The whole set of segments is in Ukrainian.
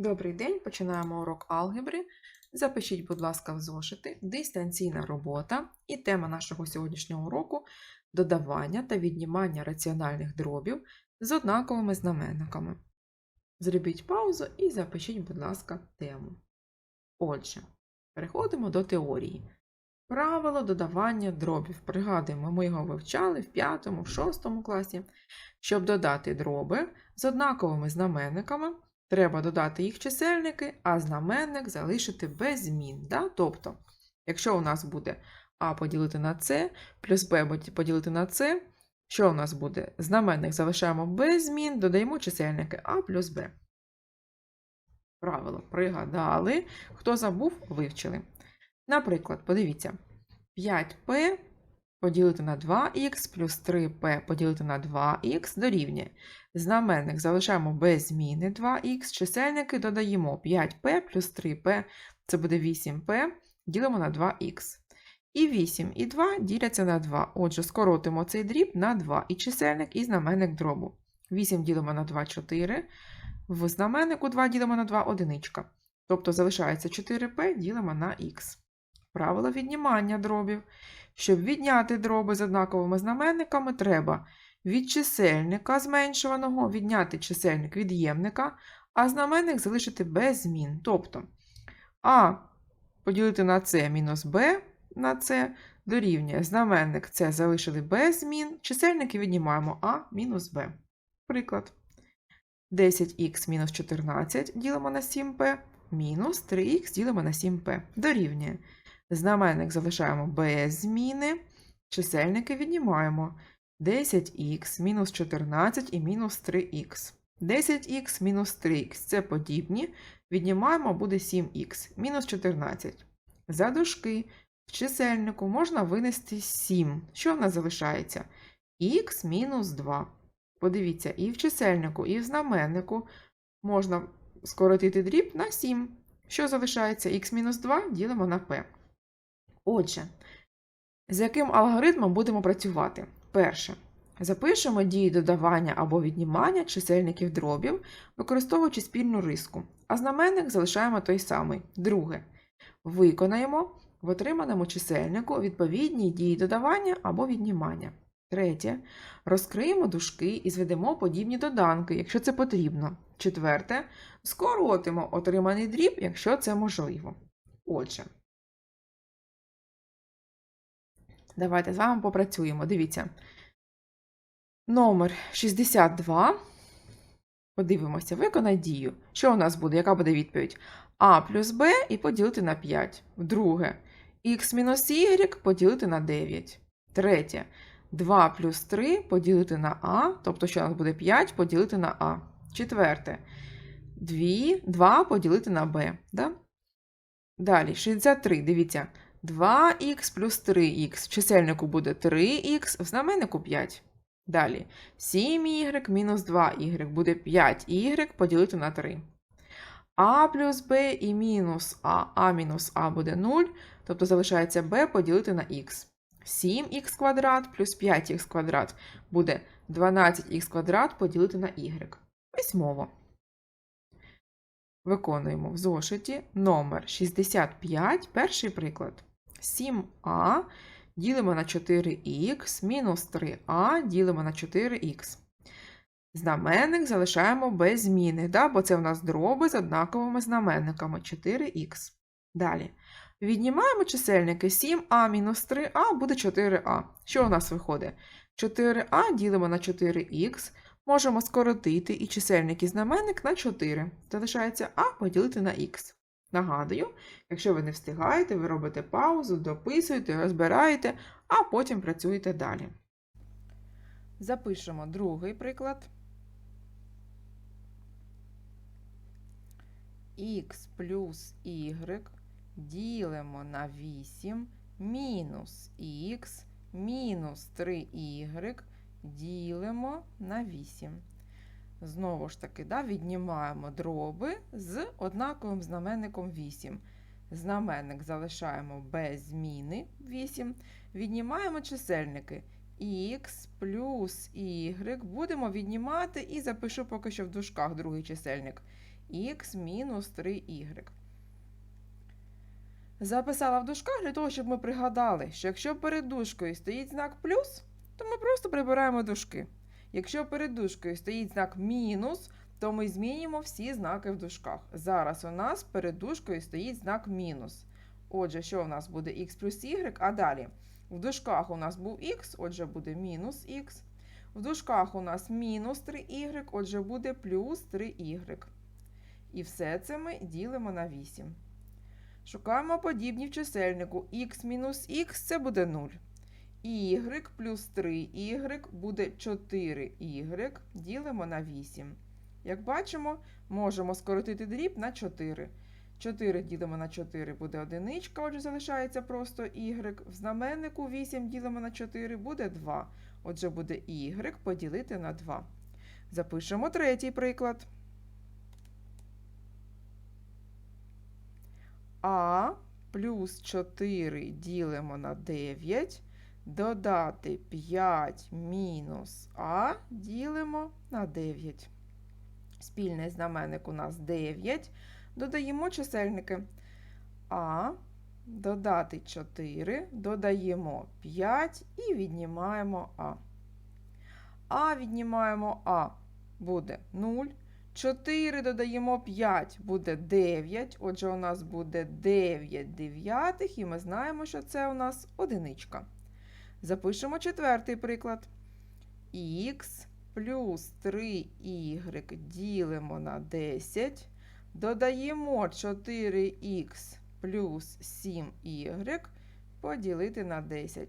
Добрий день, починаємо урок алгебри. Запишіть, будь ласка, в зошити дистанційна робота і тема нашого сьогоднішнього уроку додавання та віднімання раціональних дробів з однаковими знаменниками. Зробіть паузу і запишіть, будь ласка, тему. Отже, переходимо до теорії. Правило додавання дробів. Пригадуємо, ми його вивчали в 5, в 6 класі. Щоб додати дроби з однаковими знаменниками, треба додати їх чисельники, а знаменник залишити без змін. Да? Тобто, якщо у нас буде А поділити на С, плюс Б поділити на С, що у нас буде? Знаменник залишаємо без змін, додаємо чисельники А плюс Б. Правило пригадали. Хто забув, вивчили. Наприклад, подивіться, 5П поділити на 2х плюс 3П поділити на 2х дорівнює. Знаменник залишаємо без зміни 2х, чисельники додаємо 5П плюс 3П, це буде 8П, ділимо на 2х. І 8 і 2 діляться на 2. Отже, скоротимо цей дріб на 2 і чисельник, і знаменник дробу. 8 ділимо на 2 4. В знаменнику 2 ділимо на 2 одиничка. Тобто залишається 4П ділимо на х. Правило віднімання дробів. Щоб відняти дроби з однаковими знаменниками, треба від чисельника зменшуваного відняти чисельник від'ємника, а знаменник залишити без змін. Тобто А поділити на С мінус Б на С дорівнює знаменник С залишили без змін, чисельники віднімаємо А мінус Б. Приклад. 10х мінус 14 ділимо на 7П, мінус 3х ділимо на 7П. Дорівнює. Знаменник залишаємо без зміни, чисельники віднімаємо 10х мінус 14 і мінус 3х. 10х мінус 3х це подібні, віднімаємо буде 7х мінус 14. За дужки в чисельнику можна винести 7. Що в нас залишається? х мінус 2. Подивіться, і в чисельнику, і в знаменнику можна скоротити дріб на 7. Що залишається? х мінус 2 ділимо на p. Отже, з яким алгоритмом будемо працювати? Перше. Запишемо дії додавання або віднімання чисельників дробів, використовуючи спільну риску, а знаменник залишаємо той самий. Друге. Виконаємо в отриманому чисельнику відповідні дії додавання або віднімання. Третє. Розкриємо дужки і зведемо подібні доданки, якщо це потрібно. Четверте. Скоротимо отриманий дріб, якщо це можливо. Отже. Давайте з вами попрацюємо. Дивіться. Номер 62. Подивимося, виконай дію. Що у нас буде? Яка буде відповідь? А плюс Б і поділити на 5. Друге. Х мінус y поділити на 9. Третє. 2 плюс 3 поділити на А, тобто, що у нас буде 5 поділити на А. Четверте. 2, 2 поділити на Б. Да? Далі, 63. Дивіться. 2х плюс 3х. В чисельнику буде 3х, в знаменнику 5. Далі. 7y мінус 2y буде 5y поділити на 3. А плюс b і мінус а. А мінус а буде 0, тобто залишається b поділити на х. 7х квадрат плюс 5х квадрат буде 12х квадрат поділити на y. Письмово. Виконуємо в зошиті номер 65, перший приклад. 7а ділимо на 4х, мінус 3а ділимо на 4х. Знаменник залишаємо без зміни, да? бо це в нас дроби з однаковими знаменниками 4х. Далі. Віднімаємо чисельники 7а мінус 3а буде 4а. Що у нас виходить? 4а ділимо на 4х. Можемо скоротити і чисельник і знаменник на 4. Залишається а поділити на х. Нагадую, якщо ви не встигаєте, ви робите паузу, дописуєте, розбираєте, а потім працюєте далі. Запишемо другий приклад. х плюс y ділимо на 8 мінус х мінус 3y ділимо на 8. Знову ж таки, да, віднімаємо дроби з однаковим знаменником 8. Знаменник залишаємо без зміни 8. Віднімаємо чисельники х плюс y. Будемо віднімати і запишу поки що в дужках другий чисельник. х мінус 3y. Записала в дужках для того, щоб ми пригадали, що якщо перед дужкою стоїть знак плюс, то ми просто прибираємо дужки. Якщо перед дужкою стоїть знак мінус, то ми змінюємо всі знаки в дужках. Зараз у нас перед дужкою стоїть знак мінус. Отже, що у нас буде х плюс y, а далі в дужках у нас був х, отже, буде мінус х. В дужках у нас мінус 3y, отже, буде плюс 3y. І все це ми ділимо на 8. Шукаємо подібні в чисельнику. х мінус х це буде 0. Y плюс 3y буде 4y. Ділимо на 8. Як бачимо, можемо скоротити дріб на 4. 4 ділимо на 4 буде одиничка, отже, залишається просто y. В знаменнику 8 ділимо на 4 буде 2. Отже, буде y поділити на 2. Запишемо третій приклад. А плюс 4 ділимо на 9. Додати 5 мінус А ділимо на 9. Спільний знаменник у нас 9. Додаємо чисельники. А додати 4, додаємо 5 і віднімаємо А. А віднімаємо А буде 0. 4 додаємо 5 буде 9. Отже, у нас буде 9 дев'ятих, і ми знаємо, що це у нас одиничка. Запишемо четвертий приклад. Х плюс 3y ділимо на 10. Додаємо 4х плюс 7y поділити на 10.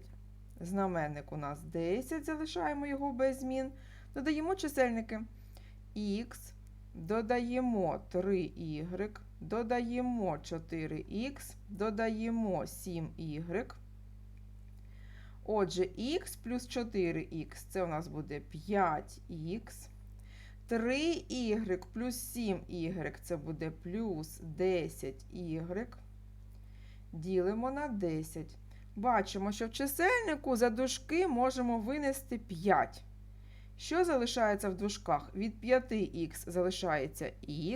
Знаменник у нас 10, залишаємо його без змін. Додаємо чисельники х, додаємо 3y, додаємо 4х, додаємо 7y. Отже, х плюс 4х це у нас буде 5х. 3y плюс 7y це буде плюс 10y. Ділимо на 10. Бачимо, що в чисельнику за дужки можемо винести 5. Що залишається в дужках? Від 5х залишається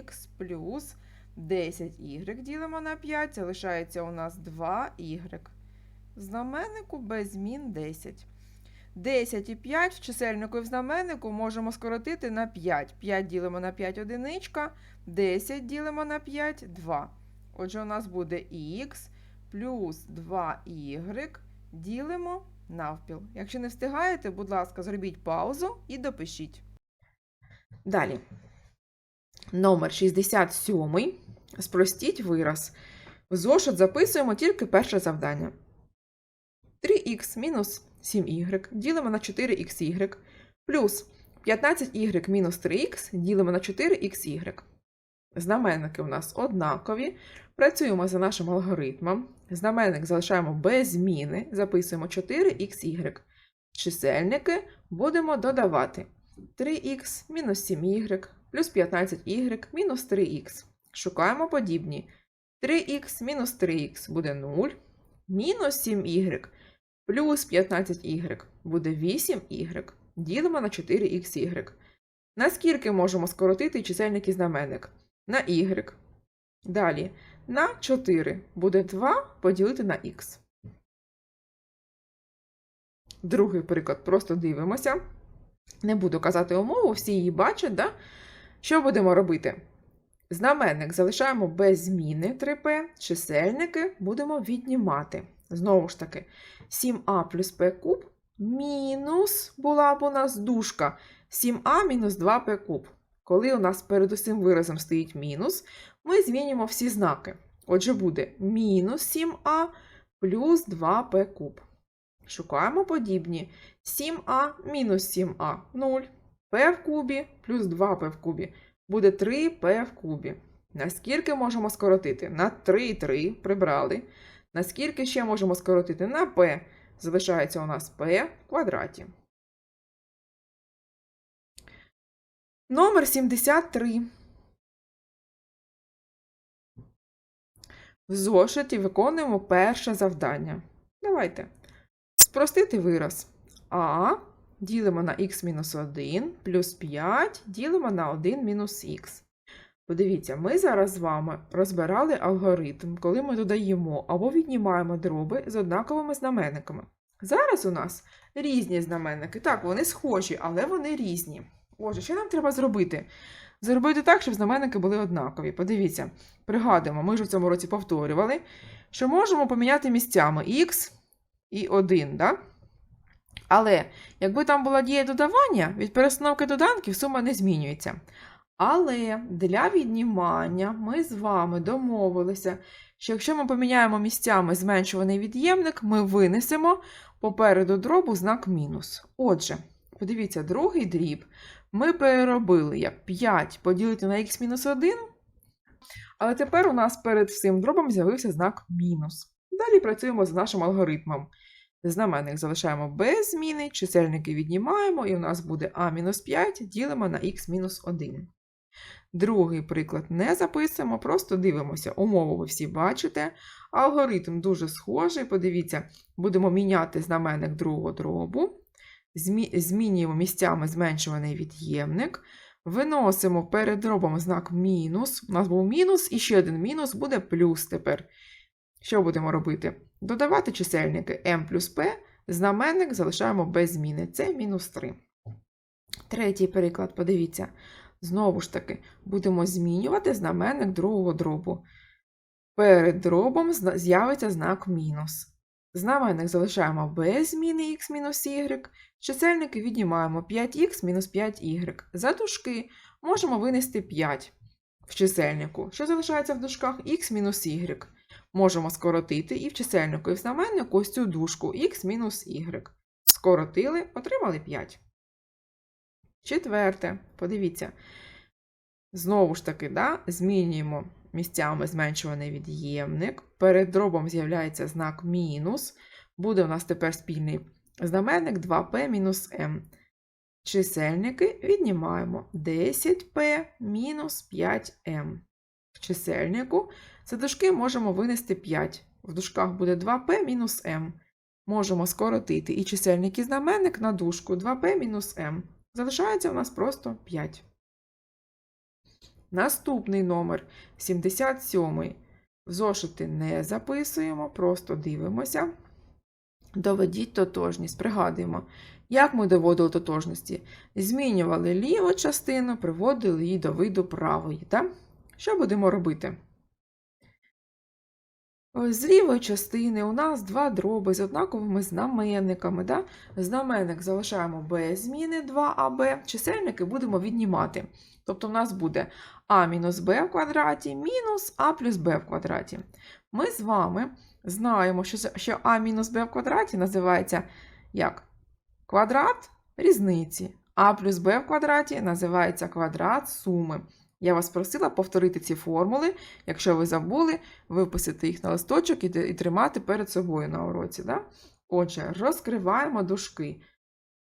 х плюс 10y ділимо на 5, залишається у нас 2y. Знаменнику без змін 10. 10 і 5 в чисельнику і в знаменнику можемо скоротити на 5. 5 ділимо на 5 одиничка, 10 ділимо на 5 2. Отже, у нас буде х плюс 2y ділимо навпіл. Якщо не встигаєте, будь ласка, зробіть паузу і допишіть. Далі. Номер 67. Спростіть вираз. В зошит записуємо тільки перше завдання. 3х мінус 7y ділимо на 4xy плюс 15y мінус 3х ділимо на 4xy. Знаменники у нас однакові. Працюємо за нашим алгоритмом. Знаменник залишаємо без зміни, записуємо 4xy. Чисельники будемо додавати 3х мінус 7y плюс 15y мінус 3х. Шукаємо подібні. 3х мінус 3х буде 0, мінус 7y плюс 15y буде 8y. Ділимо на 4xy. Наскільки можемо скоротити чисельник і знаменник? На y. Далі на 4 буде 2 поділити на х. Другий приклад. Просто дивимося. Не буду казати умову, всі її бачать. Да? Що будемо робити? Знаменник залишаємо без зміни 3p, чисельники будемо віднімати. Знову ж таки, 7а плюс p куб мінус була б у нас дужка 7а мінус 2p куб. Коли у нас перед усім виразом стоїть мінус, ми змінюємо всі знаки. Отже, буде мінус 7а плюс 2p куб. Шукаємо подібні. 7а мінус 7а 0. p в кубі плюс 2p в кубі. Буде 3p в кубі. Наскільки можемо скоротити? На 3 3 прибрали. Наскільки ще можемо скоротити? На p. Залишається у нас p в квадраті. Номер 73. В зошиті виконуємо перше завдання. Давайте. Спростити вираз. А ділимо на х-1 плюс 5 ділимо на 1 мінус х. Подивіться, ми зараз з вами розбирали алгоритм, коли ми додаємо або віднімаємо дроби з однаковими знаменниками. Зараз у нас різні знаменники. Так, вони схожі, але вони різні. Отже, що нам треба зробити? Зробити так, щоб знаменники були однакові. Подивіться, пригадуємо, ми ж в цьому році повторювали, що можемо поміняти місцями x і 1, да? Але якби там була дія додавання, від перестановки доданків сума не змінюється. Але для віднімання ми з вами домовилися, що якщо ми поміняємо місцями зменшуваний від'ємник, ми винесемо попереду дробу знак мінус. Отже, подивіться, другий дріб ми переробили як 5 поділити на х-1, але тепер у нас перед всім дробом з'явився знак мінус. Далі працюємо з нашим алгоритмом. Знаменник залишаємо без зміни, чисельники віднімаємо, і у нас буде а-5 ділимо на х-1. Другий приклад не записуємо, просто дивимося. Умову ви всі бачите. Алгоритм дуже схожий. Подивіться, будемо міняти знаменник другого дробу. Змінюємо місцями зменшуваний від'ємник. Виносимо перед дробом знак мінус. У нас був мінус, і ще один мінус буде плюс тепер. Що будемо робити? Додавати чисельники m плюс p, знаменник залишаємо без зміни. Це мінус 3. Третій приклад, подивіться. Знову ж таки, будемо змінювати знаменник другого дробу. Перед дробом з'явиться знак мінус. Знаменник залишаємо без зміни x мінус y, чисельники віднімаємо 5х мінус 5y. За дужки можемо винести 5 в чисельнику. Що залишається в дужках? x мінус y. Можемо скоротити і в чисельнику, і в знаменнику ось цю дужку x мінус y. Скоротили, отримали 5. Четверте, подивіться. Знову ж таки, да, змінюємо місцями зменшуваний від'ємник. Перед дробом з'являється знак мінус. Буде у нас тепер спільний знаменник 2p мінус m. Чисельники віднімаємо 10p мінус 5m. В чисельнику за дужки можемо винести 5. В дужках буде 2p мінус m. Можемо скоротити і чисельник і знаменник на дужку 2p мінус m. Залишається у нас просто 5. Наступний номер 77. В зошити не записуємо, просто дивимося. Доведіть тотожність. Пригадуємо, як ми доводили тотожності. Змінювали ліву частину, приводили її до виду правої. Так? Що будемо робити? З лівої частини у нас два дроби з однаковими знаменниками. Да? Знаменник залишаємо без зміни 2аб, чисельники будемо віднімати. Тобто у нас буде а мінус b в квадраті мінус а плюс b в квадраті. Ми з вами знаємо, що, а мінус b в квадраті називається як квадрат різниці. А плюс b в квадраті називається квадрат суми. Я вас просила повторити ці формули. Якщо ви забули, виписати їх на листочок і, тримати перед собою на уроці. Да? Отже, розкриваємо дужки.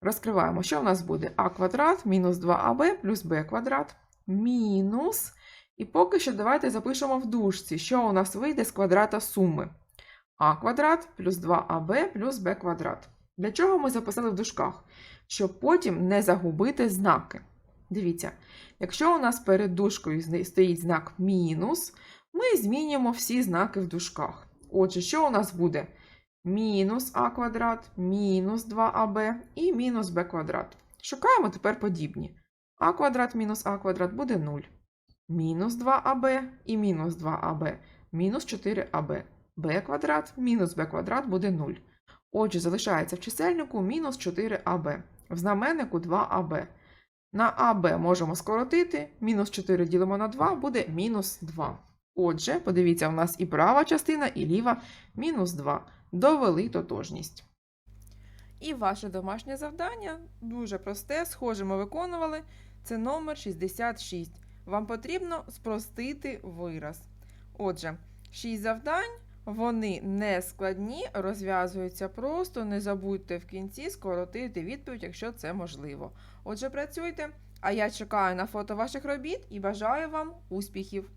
Розкриваємо, що в нас буде а квадрат мінус 2аб плюс b квадрат мінус. І поки що давайте запишемо в дужці, що у нас вийде з квадрата суми. а квадрат плюс 2аб плюс b квадрат. Для чого ми записали в дужках? Щоб потім не загубити знаки. Дивіться, якщо у нас перед дужкою стоїть знак мінус, ми змінюємо всі знаки в дужках. Отже, що у нас буде? Мінус а квадрат, мінус 2аб і мінус b квадрат. Шукаємо тепер подібні. а квадрат мінус а квадрат буде 0. Мінус 2аб і мінус 2аб, мінус 4аб. b квадрат мінус b квадрат буде 0. Отже, залишається в чисельнику мінус 4аб, в знаменнику 2аб. На АБ можемо скоротити, мінус 4 ділимо на 2 буде мінус 2. Отже, подивіться, у нас і права частина, і ліва мінус 2. Довели тотожність. І ваше домашнє завдання дуже просте, схоже, ми виконували. Це номер 66. Вам потрібно спростити вираз. Отже, 6 завдань, вони не складні, розв'язуються просто. Не забудьте в кінці скоротити відповідь, якщо це можливо. Отже, працюйте, а я чекаю на фото ваших робіт і бажаю вам успіхів!